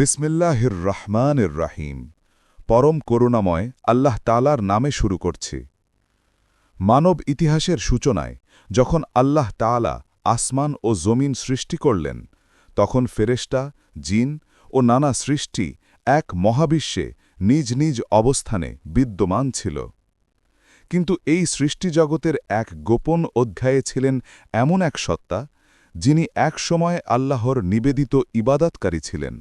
বিসমিল্লাহির রহমানির রাহিম পরম করুণাময় আল্লাহ তালার নামে শুরু করছি। মানব ইতিহাসের সূচনায় যখন আল্লাহ তাআলা আসমান ও জমিন সৃষ্টি করলেন, তখন ফেরেশতা, জিন ও নানা সৃষ্টি এক মহাবিশ্বে নিজ নিজ অবস্থানে বিদ্যমান ছিল। কিন্তু এই সৃষ্টিজগতের এক গোপন অধ্যায়ে ছিলেন এমন এক সত্তা, যিনি এক সময় আল্লাহর নিবেদিত ইবাদাতকারী ছিলেন।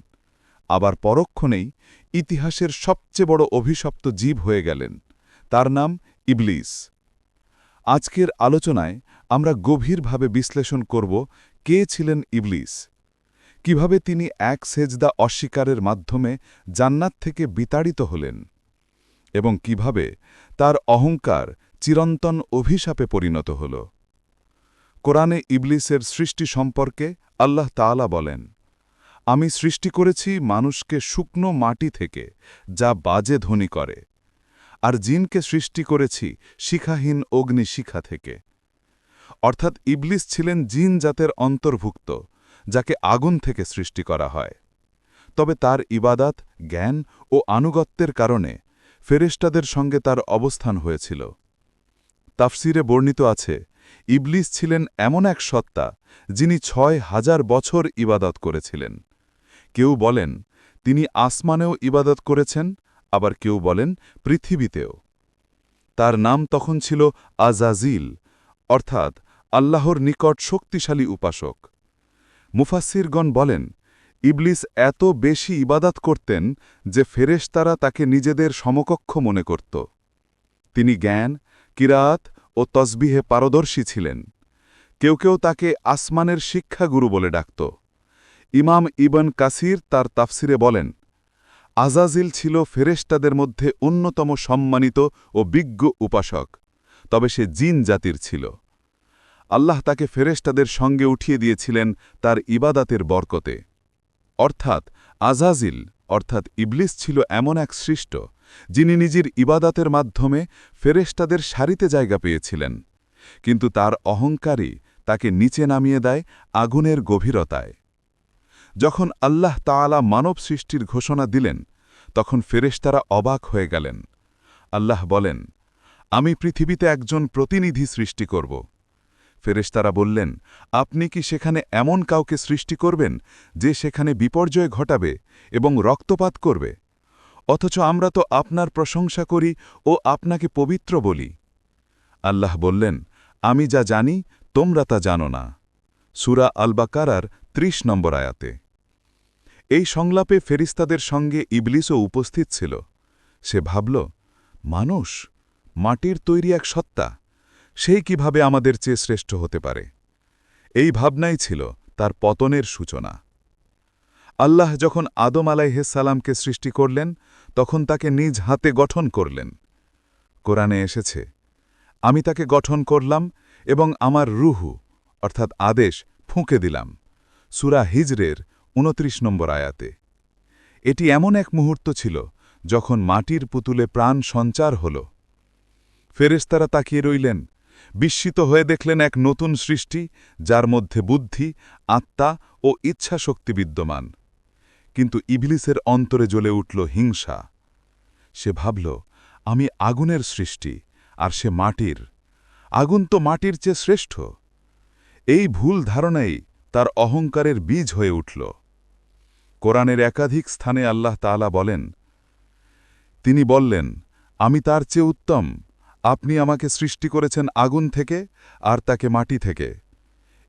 আবার পরক্ষণেই ইতিহাসের সবচেয়ে বড় অভিশপ্ত জীব হয়ে গেলেন। তার নাম ইবলিস। আজকের আলোচনায় আমরা গভীরভাবে বিশ্লেষণ করব কে ছিলেন ইবলিস। কীভাবে তিনি এক সেজদা অস্বীকারের মাধ্যমে জান্নাত থেকে বিতাড়িত হলেন এবং কীভাবে তার অহংকার চিরন্তন অভিশাপে পরিণত হল। কোরআনে ইবলিসের সৃষ্টি সম্পর্কে আল্লাহ তাআলা বলেন আমি সৃষ্টি করেছি মানুষকে শুকনো মাটি থেকে, যা বাজে ধ্বনি করে। আর জিনকে সৃষ্টি করেছি শিখাহীন অগ্নি শিখা থেকে। অর্থাৎ ইবলিস ছিলেন জিন জাতের অন্তর্ভুক্ত, যাকে আগুন থেকে সৃষ্টি করা হয়। তবে তার ইবাদাত, জ্ঞান ও আনুগত্যের কারণে ফেরেস্টাদের সঙ্গে তার অবস্থান হয়েছিল। তাফসিরে বর্ণিত আছে, ইবলিস ছিলেন এমন এক সত্তা, যিনি ছয় হাজার বছর ইবাদত করেছিলেন। কেউ বলেন, তিনি আসমানেও ইবাদত করেছেন, আবার কেউ বলেন, পৃথিবীতেও। তার নাম তখন ছিল আজাজিল, অর্থাৎ আল্লাহর নিকট শক্তিশালী উপাসক। মুফাসিরগণ বলেন, ইবলিস এত বেশি ইবাদাত করতেন যে ফেরেশতারা তাকে নিজেদের সমকক্ষ মনে করত। তিনি জ্ঞান, কিরাত ও তসবিহে পারদর্শী ছিলেন। কেউ কেউ তাকে আসমানের শিক্ষাগুরু বলে ডাকত। ইমাম ইবন কাসির তার তাফসিরে বলেন, আজাজিল ছিল ফেরেশতাদের মধ্যে অন্যতম সম্মানিত ও বিজ্ঞ উপাসক, তবে সে জিন জাতির ছিল। আল্লাহ তাকে ফেরেশতাদের সঙ্গে উঠিয়ে দিয়েছিলেন তার ইবাদাতের বরকতে। অর্থাৎ আজাজিল, অর্থাৎ ইবলিস ছিল এমন এক সৃষ্ট, যিনি নিজের ইবাদাতের মাধ্যমে ফেরেশতাদের সারিতে জায়গা পেয়েছিলেন। কিন্তু তার অহংকারী তাকে নিচে নামিয়ে দেয় আগুনের গভীরতায়। যখন আল্লাহ তালা মানব সৃষ্টির ঘোষণা দিলেন, তখন ফেরেশতারা অবাক হয়ে গেলেন। আল্লাহ বলেন, আমি পৃথিবীতে একজন প্রতিনিধি সৃষ্টি করব। ফেরেশতারা বললেন, আপনি কি সেখানে এমন কাউকে সৃষ্টি করবেন যে সেখানে বিপর্যয় ঘটাবে এবং রক্তপাত করবে? অথচ আমরা তো আপনার প্রশংসা করি ও আপনাকে পবিত্র বলি। আল্লাহ বললেন, আমি যা জানি তোমরা তা জানো না। সুরা আল ৩০ নম্বর আয়াতে, এই সংলাপে ফেরিস্তাদের সঙ্গে ইবলিসও উপস্থিত ছিল। সে ভাবল, মানুষ, মাটির তৈরি এক সত্তা, সেই কীভাবে আমাদের চেয়ে শ্রেষ্ঠ হতে পারে? এই ভাবনাই ছিল তার পতনের সূচনা। আল্লাহ যখন আদম সালামকে সৃষ্টি করলেন, তখন তাকে নিজ হাতে গঠন করলেন। কোরআনে এসেছে, আমি তাকে গঠন করলাম এবং আমার রুহু, অর্থাৎ আদেশ, ফুঁকে দিলাম। সুরা হিজরের উনত্রিশ নম্বর আয়াতে। এটি এমন এক মুহূর্ত ছিল যখন মাটির পুতুলে প্রাণ সঞ্চার হল। ফেরেস্তারা তাকিয়ে রইলেন, বিস্মিত হয়ে দেখলেন এক নতুন সৃষ্টি, যার মধ্যে বুদ্ধি, আত্মা ও ইচ্ছাশক্তি বিদ্যমান। কিন্তু ইবলিসের অন্তরে জ্বলে উঠল হিংসা। সে ভাবল, আমি আগুনের সৃষ্টি, আর সে মাটির। আগুন তো মাটির চেয়ে শ্রেষ্ঠ। এই ভুল ধারণাই তার অহংকারের বীজ হয়ে উঠল। কোরআনের একাধিক স্থানে আল্লাহ তাআলা বলেন, তিনি বললেন, আমি তার চেয়ে উত্তম। আপনি আমাকে সৃষ্টি করেছেন আগুন থেকে আর তাকে মাটি থেকে।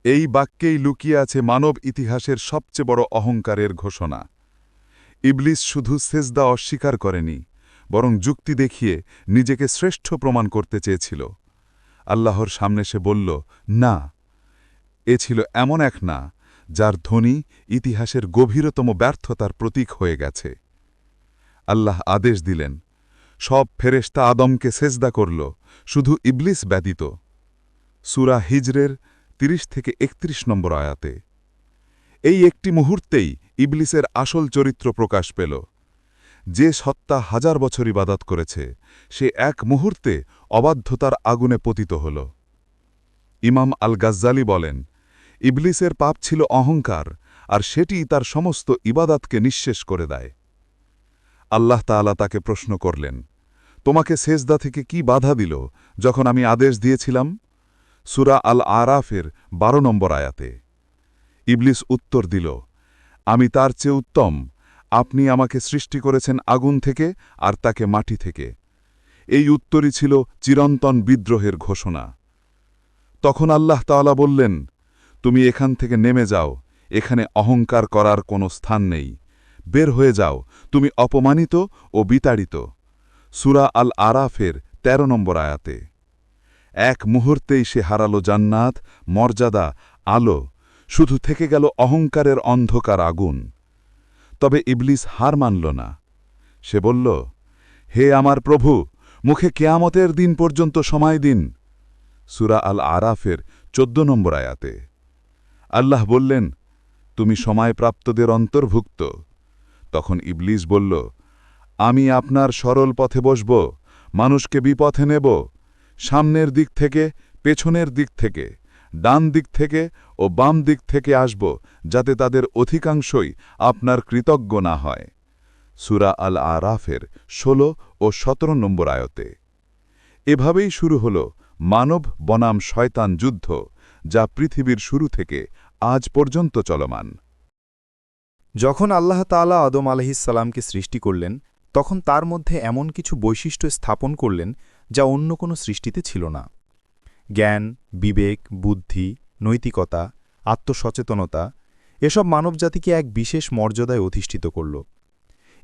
এই বাক্যেই লুকিয়ে আছে মানব ইতিহাসের সবচেয়ে বড় অহংকারের ঘোষণা। ইবলিস শুধু সেজদা অস্বীকার করেনি, বরং যুক্তি দেখিয়ে নিজেকে শ্রেষ্ঠ প্রমাণ করতে চেয়েছিল। আল্লাহর সামনে সে বলল, না এ ছিল এমন এক না, যার ধ্বনি ইতিহাসের গভীরতম ব্যর্থতার প্রতীক হয়ে গেছে। আল্লাহ আদেশ দিলেন, সব ফেরেশতা আদমকে সেজদা করল, শুধু ইবলিস ব্যতীত। সুরা হিজরের ৩০ থেকে ৩১ নম্বর আয়াতে, এই একটি মুহূর্তেই ইবলিসের আসল চরিত্র প্রকাশ পেল। যে সত্তা হাজার বছর ইবাদত করেছে, সে এক মুহূর্তে অবাধ্যতার আগুনে পতিত হল। ইমাম আল গাজ্জালি বলেন ইবলিসের পাপ ছিল অহংকার, আর সেটি তার সমস্ত ইবাদাতকে নিঃশেষ করে দেয়। আল্লাহ তাআলা তাকে প্রশ্ন করলেন, তোমাকে সেজদা থেকে কি বাধা দিল যখন আমি আদেশ দিয়েছিলাম? সুরা আল আরাফের বারো নম্বর আয়াতে। ইবলিস উত্তর দিল, আমি তার চেয়ে উত্তম। আপনি আমাকে সৃষ্টি করেছেন আগুন থেকে আর তাকে মাটি থেকে। এই উত্তরই ছিল চিরন্তন বিদ্রোহের ঘোষণা। তখন আল্লাহ তাআলা বললেন তুমি এখান থেকে নেমে যাও, এখানে অহংকার করার কোনো স্থান নেই। বের হয়ে যাও, তুমি অপমানিত ও বিতাড়িত। সুরা আল আরাফের ১৩ নম্বর আয়াতে। এক মুহূর্তেই সে হারালো জান্নাত, মর্যাদা, আলো, শুধু থেকে গেল অহংকারের অন্ধকার আগুন। তবে ইবলিস হার মানল না। সে বলল, হে আমার প্রভু, মুখে কেয়ামতের দিন পর্যন্ত সময় দিন। সুরা আল আরাফের চোদ্দ নম্বর আয়াতে। আল্লাহ বললেন, তুমি সময়প্রাপ্তদের অন্তর্ভুক্ত। তখন ইবলিস বলল, আমি আপনার সরল পথে বসব, মানুষকে বিপথে নেব, সামনের দিক থেকে, পেছনের দিক থেকে, ডান দিক থেকে ও বাম দিক থেকে আসব, যাতে তাদের অধিকাংশই আপনার কৃতজ্ঞ না হয়। সুরা আল আরাফের ১৬ ও ১৭ নম্বর আয়তে। এভাবেই শুরু হল মানব বনাম শয়তান যুদ্ধ। যা পৃথিবীর শুরু থেকে আজ পর্যন্ত চলমান। যখন আল্লাহ তাআলা আদম আলহিসাল্লামকে সৃষ্টি করলেন, তখন তার মধ্যে এমন কিছু বৈশিষ্ট্য স্থাপন করলেন যা অন্য কোনো সৃষ্টিতে ছিল না। জ্ঞান, বিবেক, বুদ্ধি, নৈতিকতা, আত্মসচেতনতা এসব মানবজাতিকে এক বিশেষ মর্যাদায় অধিষ্ঠিত করল।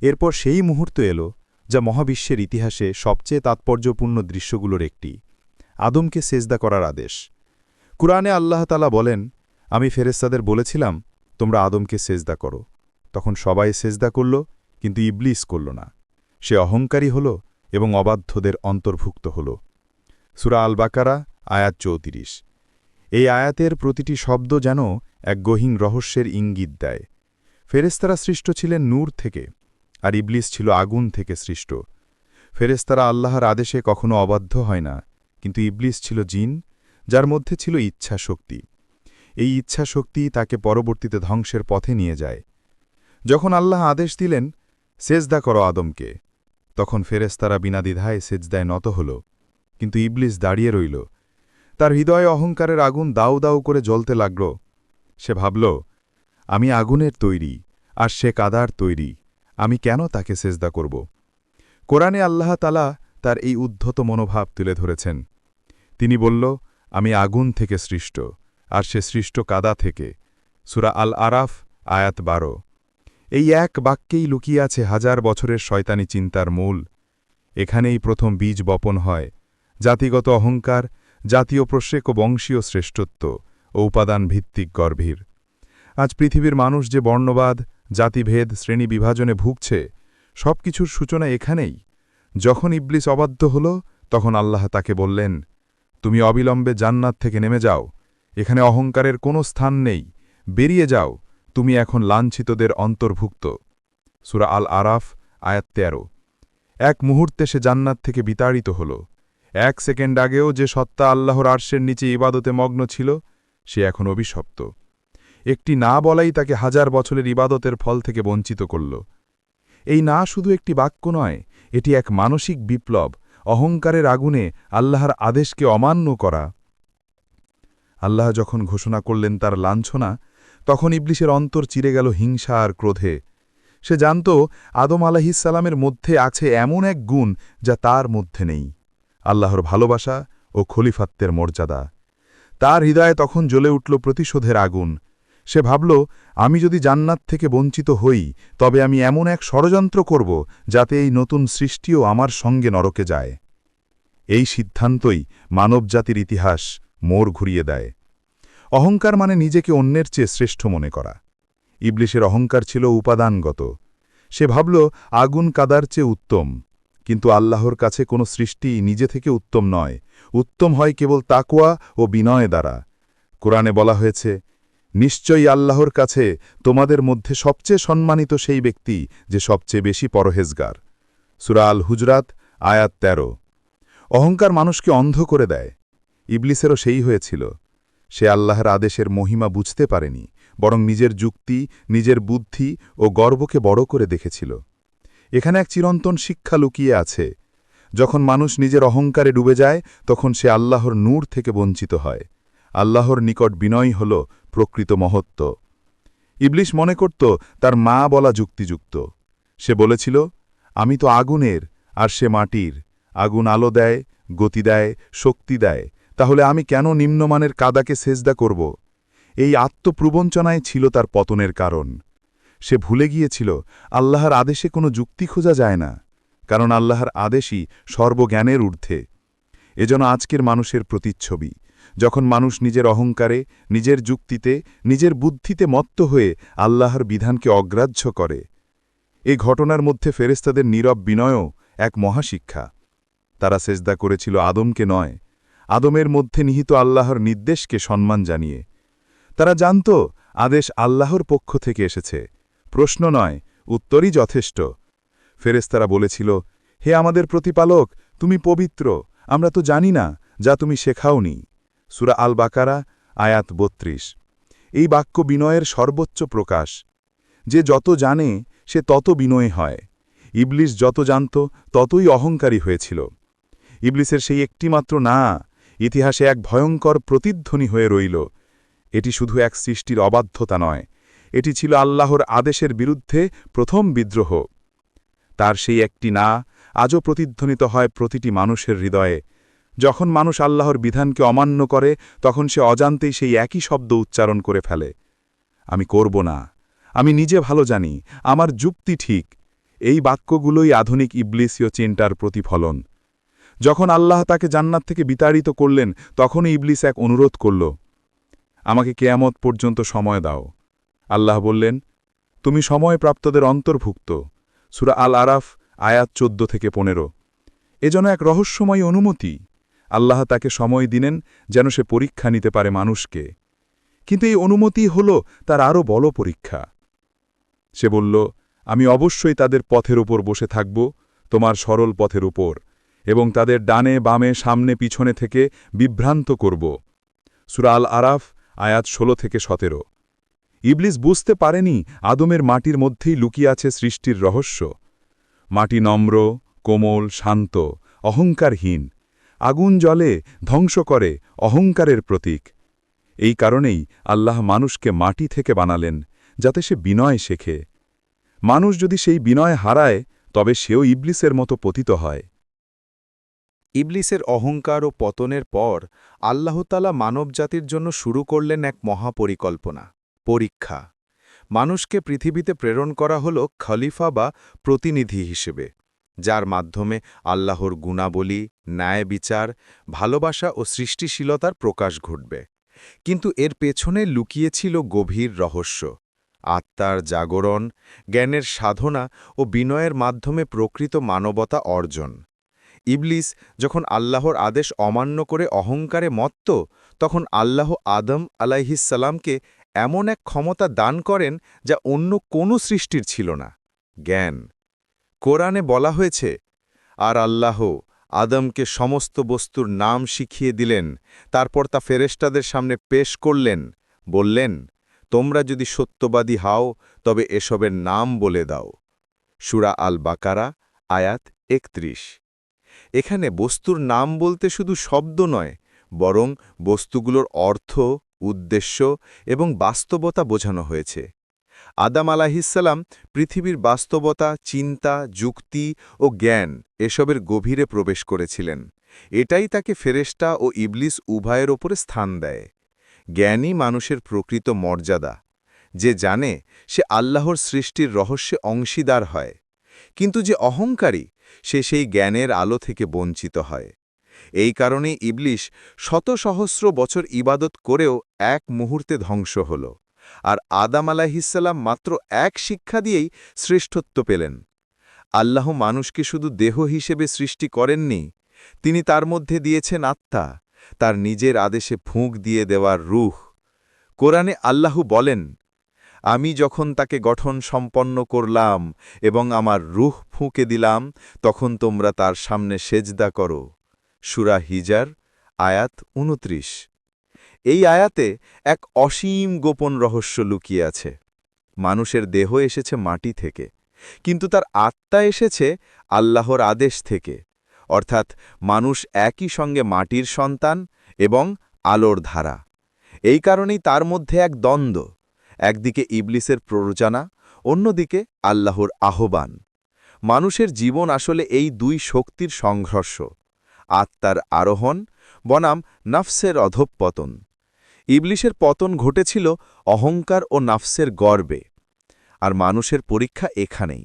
এরপর সেই মুহূর্ত এলো যা মহাবিশ্বের ইতিহাসে সবচেয়ে তাৎপর্যপূর্ণ দৃশ্যগুলোর একটি। আদমকে সেজদা করার আদেশ। কুরআনে আল্লাহ তালা বলেন, আমি ফেরেস্তাদের বলেছিলাম, তোমরা আদমকে সেজদা করো। তখন সবাই সেজদা করল, কিন্তু ইবলিস করল না। সে অহংকারী হল এবং অবাধ্যদের অন্তর্ভুক্ত হল। সুরা আল বাকারা আয়াত চৌত্রিশ। এই আয়াতের প্রতিটি শব্দ যেন এক গহীন রহস্যের ইঙ্গিত দেয়। ফেরেস্তারা সৃষ্ট ছিলেন নূর থেকে, আর ইবলিস ছিল আগুন থেকে সৃষ্ট। ফেরেস্তারা আল্লাহর আদেশে কখনো অবাধ্য হয় না, কিন্তু ইবলিস ছিল জিন যার মধ্যে ছিল ইচ্ছা শক্তি এই ইচ্ছা শক্তি তাকে পরবর্তীতে ধ্বংসের পথে নিয়ে যায়। যখন আল্লাহ আদেশ দিলেন, সেজদা করো আদমকে। তখন ফেরেস্তারা বিনা দ্বিধায় সেজদায় নত হল, কিন্তু ইবলিস দাঁড়িয়ে রইল। তার হৃদয়ে অহংকারের আগুন দাউ দাউ করে জ্বলতে লাগল। সে ভাবল, আমি আগুনের তৈরি, আর সে কাদার তৈরি, আমি কেন তাকে সেজদা করব? কোরআনে আল্লাহ তালা তার এই উদ্ধত মনোভাব তুলে ধরেছেন। তিনি বলল আমি আগুন থেকে সৃষ্ট, আর সে সৃষ্ট কাদা থেকে। সুরা আল আরাফ আয়াত বারো। এই এক বাক্যেই লুকিয়ে আছে হাজার বছরের শয়তানি চিন্তার মূল। এখানেই প্রথম বীজ বপন হয়, জাতিগত অহংকার, জাতীয় প্রশেক ও বংশীয় শ্রেষ্ঠত্ব ও উপাদান ভিত্তিক গর্ভীর। আজ পৃথিবীর মানুষ যে বর্ণবাদ, জাতিভেদ, শ্রেণি বিভাজনে ভুগছে সব কিছুর সূচনা এখানেই। যখন ইবলিস অবাধ্য হল, তখন আল্লাহ তাকে বললেন তুমি অবিলম্বে জান্নাত থেকে নেমে যাও। এখানে অহংকারের কোনো স্থান নেই। বেরিয়ে যাও। তুমি এখন লাঞ্ছিতদের অন্তর্ভুক্ত। সুরা আল আরাফ আয়াত তেরো। এক মুহূর্তে সে জান্নাত থেকে বিতাড়িত হল। এক সেকেন্ড আগেও যে সত্তা আল্লাহর আর্শের নিচে ইবাদতে মগ্ন ছিল, সে এখন অভিশপ্ত। একটি না বলাই তাকে হাজার বছরের ইবাদতের ফল থেকে বঞ্চিত করল। এই না শুধু একটি বাক্য নয়, এটি এক মানসিক বিপ্লব অহংকারের আগুনে আল্লাহর আদেশকে অমান্য করা। আল্লাহ যখন ঘোষণা করলেন তার লাঞ্ছনা, তখন ইবলিশের অন্তর চিরে গেল হিংসা আর ক্রোধে। সে জানত আদম আলাহিসাল্লামের মধ্যে আছে এমন এক গুণ যা তার মধ্যে নেই। আল্লাহর ভালোবাসা ও খলিফাত্বের মর্যাদা। তার হৃদয়ে তখন জ্বলে উঠল প্রতিশোধের আগুন। সে ভাবল, আমি যদি জান্নাত থেকে বঞ্চিত হই, তবে আমি এমন এক ষড়যন্ত্র করব যাতে এই নতুন সৃষ্টিও আমার সঙ্গে নরকে যায়। এই সিদ্ধান্তই মানবজাতির ইতিহাস মোড় ঘুরিয়ে দেয়। অহংকার মানে নিজেকে অন্যের চেয়ে শ্রেষ্ঠ মনে করা। ইবলিশের অহংকার ছিল উপাদানগত। সে ভাবল, আগুন কাদার চেয়ে উত্তম। কিন্তু আল্লাহর কাছে কোনো সৃষ্টি নিজে থেকে উত্তম নয়। উত্তম হয় কেবল তাকুয়া ও বিনয় দ্বারা। কোরআনে বলা হয়েছে নিশ্চয়ই আল্লাহর কাছে তোমাদের মধ্যে সবচেয়ে সম্মানিত সেই ব্যক্তি যে সবচেয়ে বেশি পরহেজগার। সুরা আল হুজরাত, আয়াত তেরো। অহংকার মানুষকে অন্ধ করে দেয়। ইবলিসেরও সেই হয়েছিল। সে আল্লাহর আদেশের মহিমা বুঝতে পারেনি, বরং নিজের যুক্তি, নিজের বুদ্ধি ও গর্বকে বড় করে দেখেছিল। এখানে এক চিরন্তন শিক্ষা লুকিয়ে আছে। যখন মানুষ নিজের অহংকারে ডুবে যায়, তখন সে আল্লাহর নূর থেকে বঞ্চিত হয়। আল্লাহর নিকট বিনয় হল প্রকৃত মহত্ব। ইবলিশ মনে করত, তার মা বলা যুক্তিযুক্ত। সে বলেছিল, আমি তো আগুনের, আর সে মাটির। আগুন আলো দেয়, গতি দেয়, শক্তি দেয়। তাহলে আমি কেন নিম্নমানের কাদাকে সেজদা করব? এই আত্মপ্রবঞ্চনায় ছিল তার পতনের কারণ। সে ভুলে গিয়েছিল, আল্লাহর আদেশে কোনো যুক্তি খোঁজা যায় না, কারণ আল্লাহর আদেশই সর্বজ্ঞানের ঊর্ধ্বে। এজন্য আজকের মানুষের প্রতিচ্ছবি। যখন মানুষ নিজের অহংকারে, নিজের যুক্তিতে, নিজের বুদ্ধিতে মত্ত হয়ে আল্লাহর বিধানকে অগ্রাহ্য করে। এ ঘটনার মধ্যে ফেরেস্তাদের নীরব বিনয়ও এক মহাশিক্ষা। তারা সেজদা করেছিল আদমকে নয়, আদমের মধ্যে নিহিত আল্লাহর নির্দেশকে সম্মান জানিয়ে। তারা জানত, আদেশ আল্লাহর পক্ষ থেকে এসেছে। প্রশ্ন নয়, উত্তরই যথেষ্ট। ফেরেস্তারা বলেছিল, হে আমাদের প্রতিপালক, তুমি পবিত্র, আমরা তো জানি না যা তুমি শেখাওনি। সুরা আল বাকারা আয়াত বত্রিশ। এই বাক্য বিনয়ের সর্বোচ্চ প্রকাশ। যে যত জানে, সে তত বিনয় হয়। ইবলিস যত জানত, ততই অহংকারী হয়েছিল। ইবলিসের সেই একটিমাত্র না, ইতিহাসে এক ভয়ঙ্কর প্রতিধ্বনি হয়ে রইল। এটি শুধু এক সৃষ্টির অবাধ্যতা নয়, এটি ছিল আল্লাহর আদেশের বিরুদ্ধে প্রথম বিদ্রোহ। তার সেই একটি না, আজও প্রতিধ্বনিত হয় প্রতিটি মানুষের হৃদয়ে। যখন মানুষ আল্লাহর বিধানকে অমান্য করে, তখন সে অজান্তেই সেই একই শব্দ উচ্চারণ করে ফেলে। আমি করব না। আমি নিজে ভালো জানি। আমার যুক্তি ঠিক। এই বাক্যগুলোই আধুনিক ইবলিসীয় চিন্তার প্রতিফলন। যখন আল্লাহ তাকে জান্নাত থেকে বিতাড়িত করলেন, তখনই ইবলিস এক অনুরোধ করল, আমাকে কেয়ামত পর্যন্ত সময় দাও। আল্লাহ বললেন, তুমি সময়প্রাপ্তদের অন্তর্ভুক্ত। সুরা আল আরাফ, আয়াত চোদ্দ থেকে পনেরো। এজন্য এক রহস্যময় অনুমতি। আল্লাহ তাকে সময় দিলেন যেন সে পরীক্ষা নিতে পারে মানুষকে। কিন্তু এই অনুমতি হল তার আরও বড় পরীক্ষা। সে বলল, আমি অবশ্যই তাদের পথের উপর বসে থাকব, তোমার সরল পথের উপর, এবং তাদের ডানে, বামে, সামনে, পিছনে থেকে বিভ্রান্ত করব। সুরাল আরাফ আয়াত ১৬ থেকে সতেরো। ইবলিস বুঝতে পারেনি আদমের মাটির মধ্যেই লুকিয়ে আছে সৃষ্টির রহস্য। মাটি নম্র, কোমল, শান্ত, অহংকারহীন আগুন জলে ধ্বংস করে অহংকারের প্রতীক। এই কারণেই আল্লাহ মানুষকে মাটি থেকে বানালেন, যাতে সে বিনয় শেখে। মানুষ যদি সেই বিনয় হারায়, তবে সেও ইবলিসের মতো পতিত হয়। ইবলিসের অহংকার ও পতনের পর আল্লাহতালা মানবজাতির জন্য শুরু করলেন এক মহাপরিকল্পনা, পরীক্ষা। মানুষকে পৃথিবীতে প্রেরণ করা হল খলিফা বা প্রতিনিধি হিসেবে। যার মাধ্যমে আল্লাহর গুণাবলী ন্যায় বিচার ভালোবাসা ও সৃষ্টিশীলতার প্রকাশ ঘটবে। কিন্তু এর পেছনে লুকিয়েছিল গভীর রহস্য। আত্মার জাগরণ, জ্ঞানের সাধনা ও বিনয়ের মাধ্যমে প্রকৃত মানবতা অর্জন। ইবলিস যখন আল্লাহর আদেশ অমান্য করে অহংকারে মত্ত, তখন আল্লাহ আদম আলাইহিসাল্লামকে এমন এক ক্ষমতা দান করেন যা অন্য কোনো সৃষ্টির ছিল না। জ্ঞান কোরআনে বলা হয়েছে, আর আল্লাহ আদমকে সমস্ত বস্তুর নাম শিখিয়ে দিলেন, তারপর তা ফেরেস্টাদের সামনে পেশ করলেন, বললেন, তোমরা যদি সত্যবাদী হাও, তবে এসবের নাম বলে দাও। সুরা আল বাকারা আয়াত একত্রিশ। এখানে বস্তুর নাম বলতে শুধু শব্দ নয়, বরং বস্তুগুলোর অর্থ, উদ্দেশ্য এবং বাস্তবতা বোঝানো হয়েছে। আদাম আলাহিসাল্লাম পৃথিবীর বাস্তবতা, চিন্তা, যুক্তি ও জ্ঞান এসবের গভীরে প্রবেশ করেছিলেন। এটাই তাকে ফেরেস্টা ও ইবলিস উভয়ের ওপরে স্থান দেয়। জ্ঞানই মানুষের প্রকৃত মর্যাদা। যে জানে, সে আল্লাহর সৃষ্টির রহস্যে অংশীদার হয়। কিন্তু যে অহংকারী, সে সেই জ্ঞানের আলো থেকে বঞ্চিত হয়। এই কারণে ইবলিশ শত সহস্র বছর ইবাদত করেও এক মুহূর্তে ধ্বংস হল। আর আদাম আলাহিসাল্লাম মাত্র এক শিক্ষা দিয়েই শ্রেষ্ঠত্ব পেলেন। আল্লাহ মানুষকে শুধু দেহ হিসেবে সৃষ্টি করেননি, তিনি তার মধ্যে দিয়েছেন আত্মা, তার নিজের আদেশে ফুঁক দিয়ে দেওয়ার রুহ। কোরআনে আল্লাহ বলেন, আমি যখন তাকে গঠন সম্পন্ন করলাম এবং আমার রুহ ফুঁকে দিলাম, তখন তোমরা তার সামনে সেজদা করো। সুরা হিজার, আয়াত উনত্রিশ এই আয়াতে এক অসীম গোপন রহস্য লুকিয়ে আছে। মানুষের দেহ এসেছে মাটি থেকে, কিন্তু তার আত্মা এসেছে আল্লাহর আদেশ থেকে। অর্থাৎ মানুষ একই সঙ্গে মাটির সন্তান এবং আলোর ধারা। এই কারণেই তার মধ্যে এক দ্বন্দ্ব, একদিকে ইবলিসের প্ররোচনা, অন্যদিকে আল্লাহর আহ্বান। মানুষের জীবন আসলে এই দুই শক্তির সংঘর্ষ, আত্মার আরোহণ, বনাম নাফসের অধঃপতন। ইবলিশের পতন ঘটেছিল অহংকার ও নাফসের গর্বে। আর মানুষের পরীক্ষা এখানেই।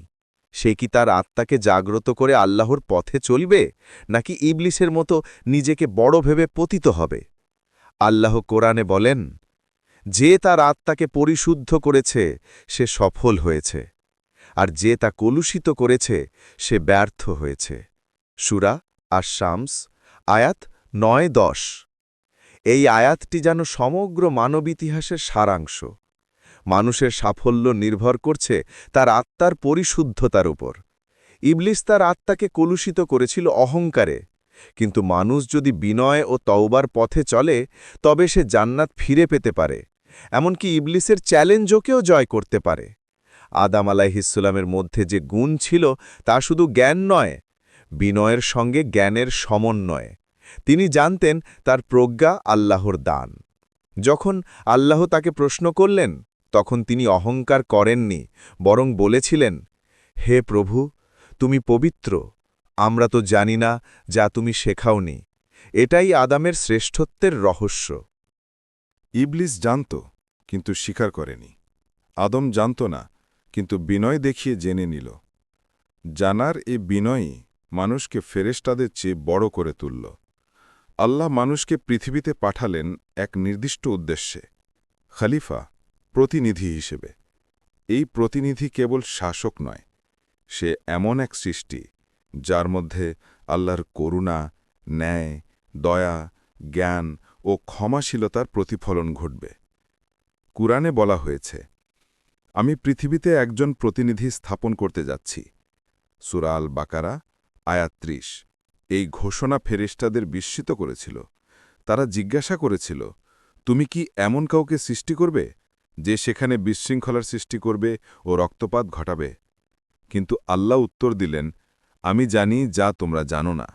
সে কি তার আত্মাকে জাগ্রত করে আল্লাহর পথে চলবে, নাকি ইবলিসের মতো নিজেকে বড় ভেবে পতিত হবে? আল্লাহ কোরআনে বলেন, যে তার আত্মাকে পরিশুদ্ধ করেছে, সে সফল হয়েছে। আর যে তা কলুষিত করেছে, সে ব্যর্থ হয়েছে। সুরা আর শামস আয়াত নয় দশ। এই আয়াতটি যেন সমগ্র মানব ইতিহাসের সারাংশ। মানুষের সাফল্য নির্ভর করছে তার আত্মার পরিশুদ্ধতার উপর। ইবলিস তার আত্মাকে কলুষিত করেছিল অহংকারে। কিন্তু মানুষ যদি বিনয় ও তওবার পথে চলে, তবে সে জান্নাত ফিরে পেতে পারে। এমনকি ইবলিসের চ্যালেঞ্জকেও জয় করতে পারে। আদাম আলাইহিস্সুলামের মধ্যে যে গুণ ছিল, তা শুধু জ্ঞান নয়, বিনয়ের সঙ্গে জ্ঞানের সমন্বয়। তিনি জানতেন তার প্রজ্ঞা আল্লাহর দান। যখন আল্লাহ তাকে প্রশ্ন করলেন, তখন তিনি অহংকার করেননি, বরং বলেছিলেন, হে প্রভু, তুমি পবিত্র, আমরা তো জানি না যা তুমি শেখাওনি, এটাই আদামের শ্রেষ্ঠত্বের রহস্য। ইবলিস জানত, কিন্তু স্বীকার করেনি। আদম জানত না, কিন্তু বিনয় দেখিয়ে জেনে নিল। জানার এ বিনয়ই মানুষকে ফেরেস্তাদের চেয়ে বড় করে তুলল। আল্লাহ মানুষকে পৃথিবীতে পাঠালেন এক নির্দিষ্ট উদ্দেশ্যে, খালিফা, প্রতিনিধি হিসেবে। এই প্রতিনিধি কেবল শাসক নয়, সে এমন এক সৃষ্টি, যার মধ্যে আল্লাহর করুণা, ন্যায়, দয়া, জ্ঞান ও ক্ষমাশীলতার প্রতিফলন ঘটবে। কুরআনে বলা হয়েছে, আমি পৃথিবীতে একজন প্রতিনিধি স্থাপন করতে যাচ্ছি। সুরাল বাকারা আয়াত্রিশ এই ঘোষণা ফেরেস্টাদের বিস্মিত করেছিল। তারা জিজ্ঞাসা করেছিল, তুমি কি এমন কাউকে সৃষ্টি করবে যে সেখানে বিশৃঙ্খলার সৃষ্টি করবে ও রক্তপাত ঘটাবে? কিন্তু আল্লাহ উত্তর দিলেন, আমি জানি যা তোমরা জানো না।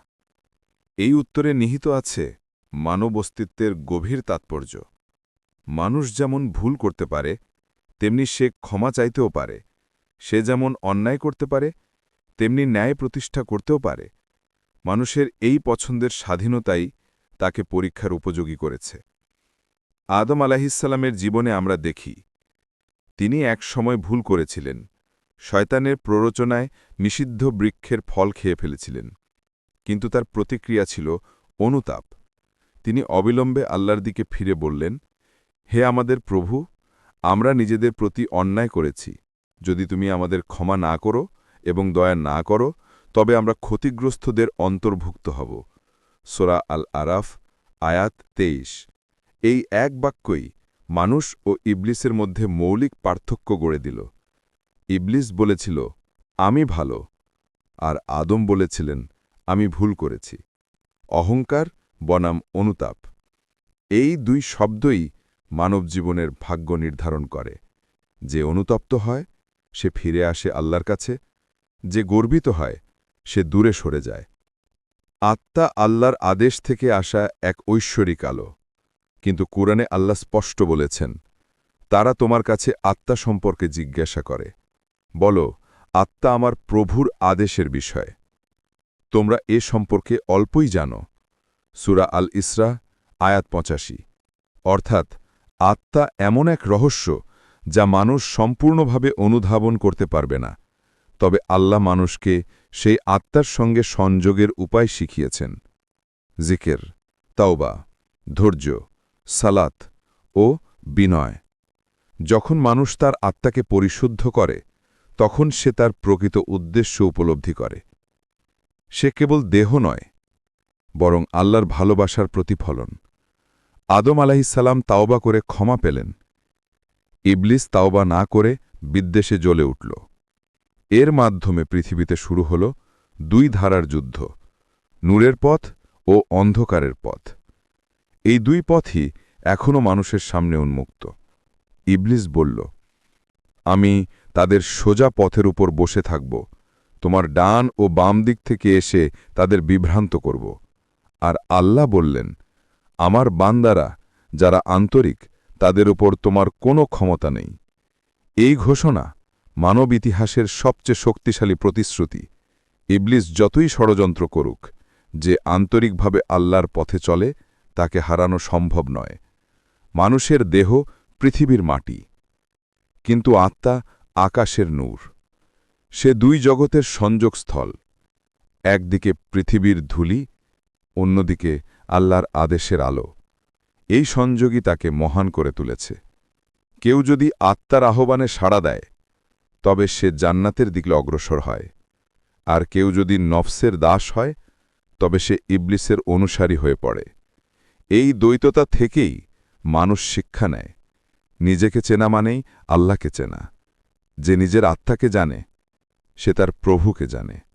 এই উত্তরে নিহিত আছে মানব অস্তিত্বের গভীর তাৎপর্য। মানুষ যেমন ভুল করতে পারে, তেমনি সে ক্ষমা চাইতেও পারে। সে যেমন অন্যায় করতে পারে, তেমনি ন্যায় প্রতিষ্ঠা করতেও পারে। মানুষের এই পছন্দের স্বাধীনতাই তাকে পরীক্ষার উপযোগী করেছে। আদম আলাহিসাল্লামের জীবনে আমরা দেখি, তিনি এক সময় ভুল করেছিলেন, শয়তানের প্ররোচনায় নিষিদ্ধ বৃক্ষের ফল খেয়ে ফেলেছিলেন। কিন্তু তার প্রতিক্রিয়া ছিল অনুতাপ। তিনি অবিলম্বে আল্লাহর দিকে ফিরে বললেন, হে আমাদের প্রভু, আমরা নিজেদের প্রতি অন্যায় করেছি। যদি তুমি আমাদের ক্ষমা না করো এবং দয়া না করো তবে আমরা ক্ষতিগ্রস্তদের অন্তর্ভুক্ত হব। সোরা আল আরাফ আয়াত তেইশ। এই এক বাক্যই মানুষ ও ইবলিসের মধ্যে মৌলিক পার্থক্য গড়ে দিল। ইবলিস বলেছিল, আমি ভালো। আর আদম বলেছিলেন, আমি ভুল করেছি। অহংকার, বনাম অনুতাপ। এই দুই শব্দই মানব জীবনের ভাগ্য নির্ধারণ করে। যে অনুতপ্ত হয়, সে ফিরে আসে আল্লাহর কাছে। যে গর্বিত হয় সে দূরে সরে যায়। আত্মা আল্লাহর আদেশ থেকে আসা এক ঐশ্বরিক আলো। কিন্তু কোরআনে আল্লাহ স্পষ্ট বলেছেন, তারা তোমার কাছে আত্মা সম্পর্কে জিজ্ঞাসা করে। বলো, আত্মা আমার প্রভুর আদেশের বিষয়। তোমরা এ সম্পর্কে অল্পই জানো। সুরা আল ইসরা, আয়াত পঁচাশি। অর্থাৎ, আত্মা এমন এক রহস্য যা মানুষ সম্পূর্ণভাবে অনুধাবন করতে পারবে না। তবে আল্লাহ মানুষকে সেই আত্মার সঙ্গে সংযোগের উপায় শিখিয়েছেন। জিকের, তাওবা, ধৈর্য, সালাত ও বিনয়। যখন মানুষ তার আত্মাকে পরিশুদ্ধ করে, তখন সে তার প্রকৃত উদ্দেশ্য উপলব্ধি করে। সে কেবল দেহ নয়, বরং আল্লাহর ভালোবাসার প্রতিফলন। আদম আলাহিসাল্লাম তাওবা করে ক্ষমা পেলেন। ইবলিস তাওবা না করে বিদ্বেষে জ্বলে উঠল। এর মাধ্যমে পৃথিবীতে শুরু হল দুই ধারার যুদ্ধ, নূরের পথ ও অন্ধকারের পথ। এই দুই পথই এখনও মানুষের সামনে উন্মুক্ত। ইবলিস বলল, আমি তাদের সোজা পথের উপর বসে থাকব। তোমার ডান ও বাম দিক থেকে এসে তাদের বিভ্রান্ত করব। আর আল্লাহ বললেন, আমার বান্দারা যারা আন্তরিক, তাদের উপর তোমার কোনো ক্ষমতা নেই। এই ঘোষণা মানব ইতিহাসের সবচেয়ে শক্তিশালী প্রতিশ্রুতি, ইবলিস যতই ষড়যন্ত্র করুক, যে আন্তরিকভাবে আল্লাহর পথে চলে, তাকে হারানো সম্ভব নয়। মানুষের দেহ পৃথিবীর মাটি, কিন্তু আত্মা আকাশের নূর। সে দুই জগতের সংযোগস্থল, একদিকে পৃথিবীর ধুলি, অন্যদিকে আল্লাহর আদেশের আলো। এই সংযোগই তাকে মহান করে তুলেছে। কেউ যদি আত্মার আহ্বানে সাড়া দেয় তবে সে জান্নাতের দিকে অগ্রসর হয়। আর কেউ যদি নফসের দাস হয়, তবে সে ইবলিসের অনুসারী হয়ে পড়ে। এই দ্বৈততা থেকেই মানুষ শিক্ষা নেয়। নিজেকে চেনা মানেই আল্লাহকে চেনা। যে নিজের আত্মাকে জানে, সে তার প্রভুকে জানে।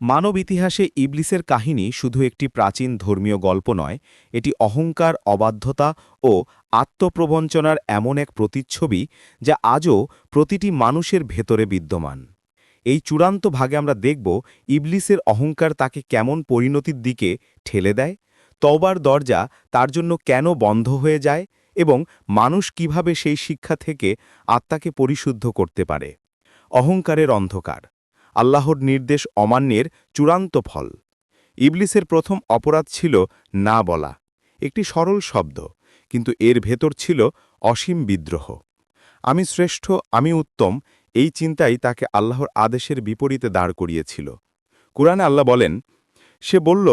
মানব ইতিহাসে ইবলিসের কাহিনী শুধু একটি প্রাচীন ধর্মীয় গল্প নয়, এটি অহংকার, অবাধ্যতা ও আত্মপ্রবঞ্চনার এমন এক প্রতিচ্ছবি যা আজও প্রতিটি মানুষের ভেতরে বিদ্যমান। এই চূড়ান্ত ভাগে আমরা দেখব ইবলিসের অহংকার তাকে কেমন পরিণতির দিকে ঠেলে দেয়, তওবার দরজা তার জন্য কেন বন্ধ হয়ে যায় এবং মানুষ কীভাবে সেই শিক্ষা থেকে আত্মাকে পরিশুদ্ধ করতে পারে। অহংকারের অন্ধকার আল্লাহর নির্দেশ অমান্যের চূড়ান্ত ফল। ইবলিসের প্রথম অপরাধ ছিল না বলা, একটি সরল শব্দ, কিন্তু এর ভেতর ছিল অসীম বিদ্রোহ। আমি শ্রেষ্ঠ, আমি উত্তম, এই চিন্তাই তাকে আল্লাহর আদেশের বিপরীতে দাঁড় করিয়েছিল। কুরআনে আল্লাহ বলেন, সে বলল,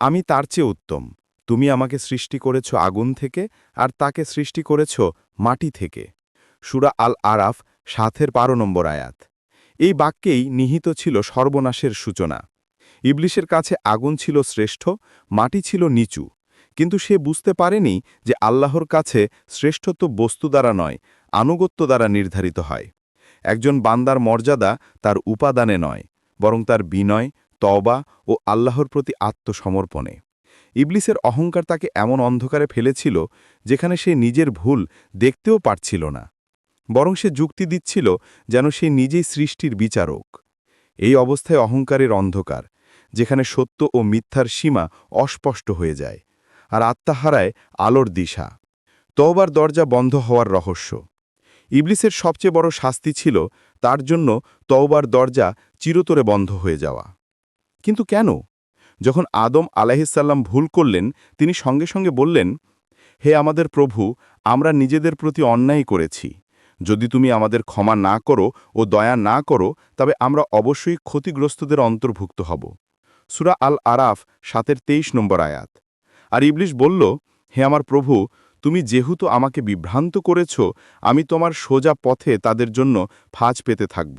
আমি তার চেয়ে উত্তম। তুমি আমাকে সৃষ্টি করেছ আগুন থেকে, আর তাকে সৃষ্টি করেছ মাটি থেকে। সুরা আল আরাফ সাথের বারো নম্বর আয়াত। এই বাক্যেই নিহিত ছিল সর্বনাশের সূচনা। ইবলিশের কাছে আগুন ছিল শ্রেষ্ঠ, মাটি ছিল নিচু। কিন্তু সে বুঝতে পারেনি যে আল্লাহর কাছে শ্রেষ্ঠত্ব বস্তু দ্বারা নয়, আনুগত্য দ্বারা নির্ধারিত হয়। একজন বান্দার মর্যাদা তার উপাদানে নয়, বরং তার বিনয়, তওবা ও আল্লাহর প্রতি আত্মসমর্পণে। ইবলিসের অহংকার তাকে এমন অন্ধকারে ফেলেছিল যেখানে সে নিজের ভুল দেখতেও পারছিল না। বরং সে যুক্তি দিচ্ছিল যেন সে নিজেই সৃষ্টির বিচারক। এই অবস্থায় অহংকারের অন্ধকার, যেখানে সত্য ও মিথ্যার সীমা অস্পষ্ট হয়ে যায়, আর আত্মা হারায় আলোর দিশা। তওবার দরজা বন্ধ হওয়ার রহস্য। ইবলিসের সবচেয়ে বড় শাস্তি ছিল তার জন্য তওবার দরজা চিরতরে বন্ধ হয়ে যাওয়া। কিন্তু কেন? যখন আদম আলাহিসাল্লাম ভুল করলেন, তিনি সঙ্গে সঙ্গে বললেন, হে আমাদের প্রভু, আমরা নিজেদের প্রতি অন্যায় করেছি। যদি তুমি আমাদের ক্ষমা না করো ও দয়া না করো, তবে আমরা অবশ্যই ক্ষতিগ্রস্তদের অন্তর্ভুক্ত হব। সুরা আল আরাফ সাতের তেইশ নম্বর আয়াত। আর ইবলিশ বলল, হে আমার প্রভু, তুমি যেহেতু আমাকে বিভ্রান্ত করেছ, আমি তোমার সোজা পথে তাদের জন্য ফাঁজ পেতে থাকব।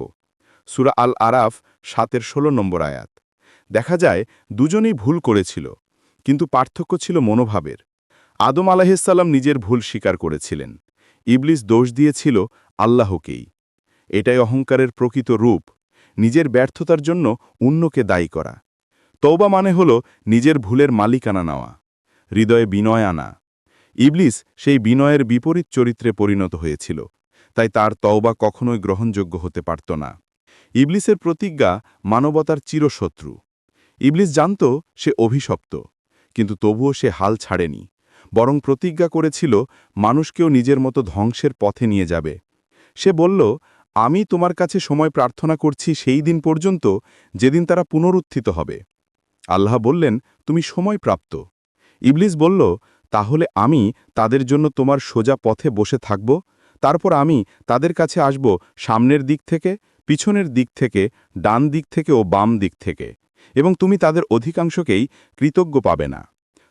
সুরা আল আরাফ সাতের ষোলো নম্বর আয়াত। দেখা যায়, দুজনেই ভুল করেছিল, কিন্তু পার্থক্য ছিল মনোভাবের। আদম আলাহিসাল্লাম নিজের ভুল স্বীকার করেছিলেন। ইবলিস দোষ দিয়েছিল আল্লাহকেই। এটাই অহংকারের প্রকৃত রূপ। নিজের ব্যর্থতার জন্য অন্যকে দায়ী করা। তৌবা মানে হল নিজের ভুলের মালিকানা নেওয়া, হৃদয়ে বিনয় আনা। ইবলিস সেই বিনয়ের বিপরীত চরিত্রে পরিণত হয়েছিল, তাই তার তওবা কখনোই গ্রহণযোগ্য হতে পারত না। ইবলিসের প্রতিজ্ঞা মানবতার চিরশত্রু। ইবলিস জানত সে অভিশপ্ত, কিন্তু তবুও সে হাল ছাড়েনি। বরং প্রতিজ্ঞা করেছিল, মানুষকেও নিজের মতো ধ্বংসের পথে নিয়ে যাবে। সে বলল, আমি তোমার কাছে সময় প্রার্থনা করছি সেই দিন পর্যন্ত যেদিন তারা পুনরুত্থিত হবে। আল্লাহ বললেন, তুমি সময় প্রাপ্ত। ইবলিস বলল, তাহলে আমি তাদের জন্য তোমার সোজা পথে বসে থাকব, তারপর আমি তাদের কাছে আসব সামনের দিক থেকে, পিছনের দিক থেকে, ডান দিক থেকে ও বাম দিক থেকে, এবং তুমি তাদের অধিকাংশকেই কৃতজ্ঞ পাবে না।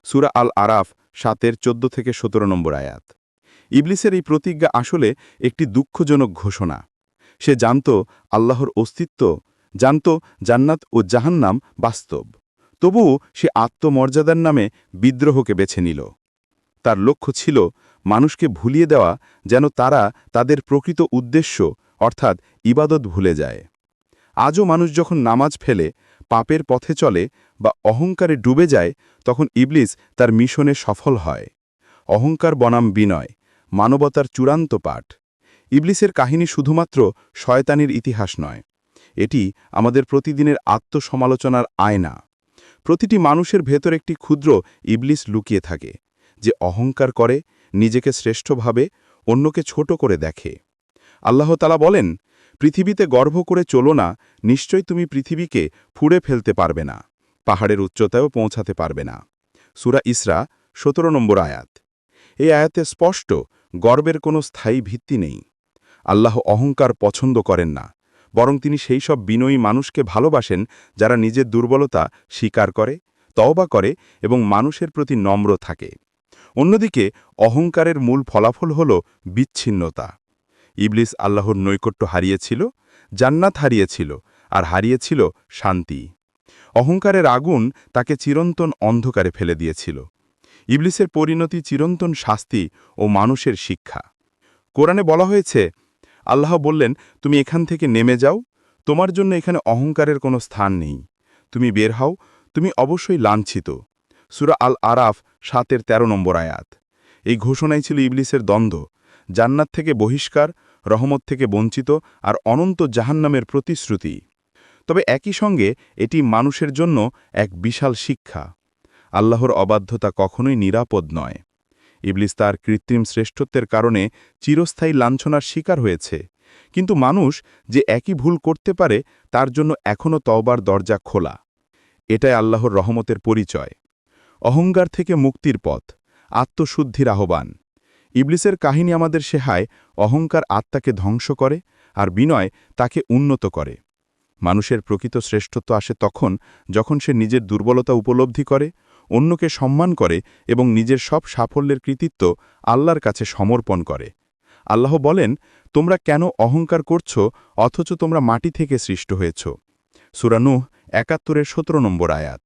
সুরা আল আরাফ সাতের চোদ্দ থেকে সতেরো নম্বর আয়াত। ইবলিসের এই প্রতিজ্ঞা আসলে একটি দুঃখজনক ঘোষণা। সে জানত আল্লাহর অস্তিত্ব, জানত জান্নাত ও জাহান্নাম বাস্তব। তবুও সে আত্মমর্যাদার নামে বিদ্রোহকে বেছে নিল। তার লক্ষ্য ছিল মানুষকে ভুলিয়ে দেওয়া যেন তারা তাদের প্রকৃত উদ্দেশ্য, অর্থাৎ ইবাদত ভুলে যায়। আজও মানুষ যখন নামাজ ফেলে পাপের পথে চলে বা অহংকারে ডুবে যায়, তখন ইবলিস তার মিশনে সফল হয়। অহংকার বনাম বিনয়, মানবতার চূড়ান্ত পাঠ। ইবলিসের কাহিনী শুধুমাত্র শয়তানির ইতিহাস নয়, এটি আমাদের প্রতিদিনের আত্মসমালোচনার আয়না। প্রতিটি মানুষের ভেতর একটি ক্ষুদ্র ইবলিস লুকিয়ে থাকে, যে অহংকার করে, নিজেকে শ্রেষ্ঠভাবে অন্যকে ছোট করে দেখে। আল্লাহ তালা বলেন পৃথিবীতে গর্ব করে চলো না, নিশ্চয় তুমি পৃথিবীকে ফুড়ে ফেলতে পারবে না, পাহাড়ের উচ্চতায়ও পৌঁছাতে পারবে না। সুরা ইসরা, সতেরো নম্বর আয়াত। এই আয়াতে স্পষ্ট, গর্বের কোনো স্থায়ী ভিত্তি নেই। আল্লাহ অহংকার পছন্দ করেন না, বরং তিনি সেই সব বিনয়ী মানুষকে ভালোবাসেন যারা নিজের দুর্বলতা স্বীকার করে, তওবা করে এবং মানুষের প্রতি নম্র থাকে। অন্যদিকে, অহংকারের মূল ফলাফল হল বিচ্ছিন্নতা। ইবলিস আল্লাহর নৈকট্য হারিয়েছিল, জান্নাত হারিয়েছিল, আর হারিয়েছিল শান্তি। অহংকারের আগুন তাকে চিরন্তন অন্ধকারে ফেলে দিয়েছিল। ইবলিসের পরিণতি চিরন্তন শাস্তি ও মানুষের শিক্ষা। কোরআনে বলা হয়েছে, আল্লাহ বললেন, তুমি এখান থেকে নেমে যাও, তোমার জন্য এখানে অহংকারের কোনো স্থান নেই। তুমি বের হও, তুমি অবশ্যই লাঞ্ছিত। সুরা আল আরাফ সাতের ১৩ নম্বর আয়াত। এই ঘোষণাই ছিল ইবলিসের দ্বন্দ্ব। জান্নাত থেকে বহিষ্কার, রহমত থেকে বঞ্চিত আর অনন্ত জাহান্নামের প্রতিশ্রুতি। তবে একই সঙ্গে এটি মানুষের জন্য এক বিশাল শিক্ষা। আল্লাহর অবাধ্যতা কখনোই নিরাপদ নয়। ইবলিস তার কৃত্রিম শ্রেষ্ঠত্বের কারণে চিরস্থায়ী লাঞ্ছনার শিকার হয়েছে। কিন্তু মানুষ যে একই ভুল করতে পারে, তার জন্য এখনও তওবার দরজা খোলা। এটাই আল্লাহর রহমতের পরিচয়। অহংকার থেকে মুক্তির পথ। আত্মশুদ্ধির আহ্বান। ইবলিসের কাহিনী আমাদের শেহায় অহংকার আত্মাকে ধ্বংস করে আর বিনয় তাকে উন্নত করে। মানুষের প্রকৃত শ্রেষ্ঠত্ব আসে তখন যখন সে নিজের দুর্বলতা উপলব্ধি করে, অন্যকে সম্মান করে এবং নিজের সব সাফল্যের কৃতিত্ব আল্লাহর কাছে সমর্পণ করে। আল্লাহ বলেন, তোমরা কেন অহংকার করছ, অথচ তোমরা মাটি থেকে সৃষ্ট হয়েছ? সুরানুহ একাত্তরের সতেরো নম্বর আয়াত।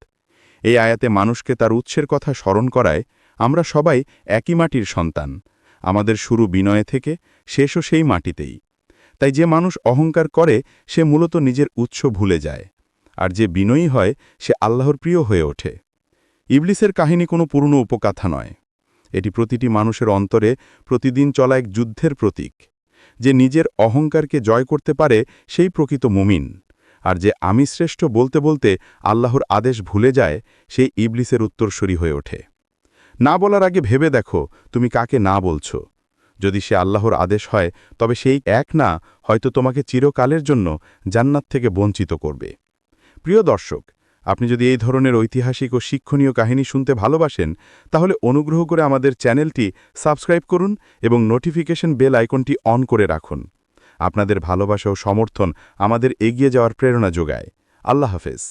এই আয়াতে মানুষকে তার উৎসের কথা স্মরণ করায়, আমরা সবাই একই মাটির সন্তান। আমাদের শুরু বিনয়ে থেকে, শেষও সেই মাটিতেই। তাই যে মানুষ অহংকার করে, সে মূলত নিজের উৎস ভুলে যায়। আর যে বিনয়ী হয়, সে আল্লাহর প্রিয় হয়ে ওঠে। ইবলিসের কাহিনী কোনো পুরনো উপকাথা নয়। এটি প্রতিটি মানুষের অন্তরে প্রতিদিন চলা এক যুদ্ধের প্রতীক। যে নিজের অহংকারকে জয় করতে পারে, সেই প্রকৃত মুমিন। আর যে আমি শ্রেষ্ঠ বলতে বলতে আল্লাহর আদেশ ভুলে যায়, সেই ইবলিসের উত্তরসূরি হয়ে ওঠে। না বলার আগে ভেবে দেখো তুমি কাকে না বলছো। যদি সে আল্লাহর আদেশ হয়, তবে সেই এক না হয়তো তোমাকে চিরকালের জন্য জান্নাত থেকে বঞ্চিত করবে। প্রিয় দর্শক, আপনি যদি এই ধরনের ঐতিহাসিক ও শিক্ষণীয় কাহিনী শুনতে ভালোবাসেন, তাহলে অনুগ্রহ করে আমাদের চ্যানেলটি সাবস্ক্রাইব করুন এবং নোটিফিকেশন বেল আইকনটি অন করে রাখুন। আপনাদের ভালোবাসা ও সমর্থন আমাদের এগিয়ে যাওয়ার প্রেরণা যোগায়। আল্লাহ হাফেজ।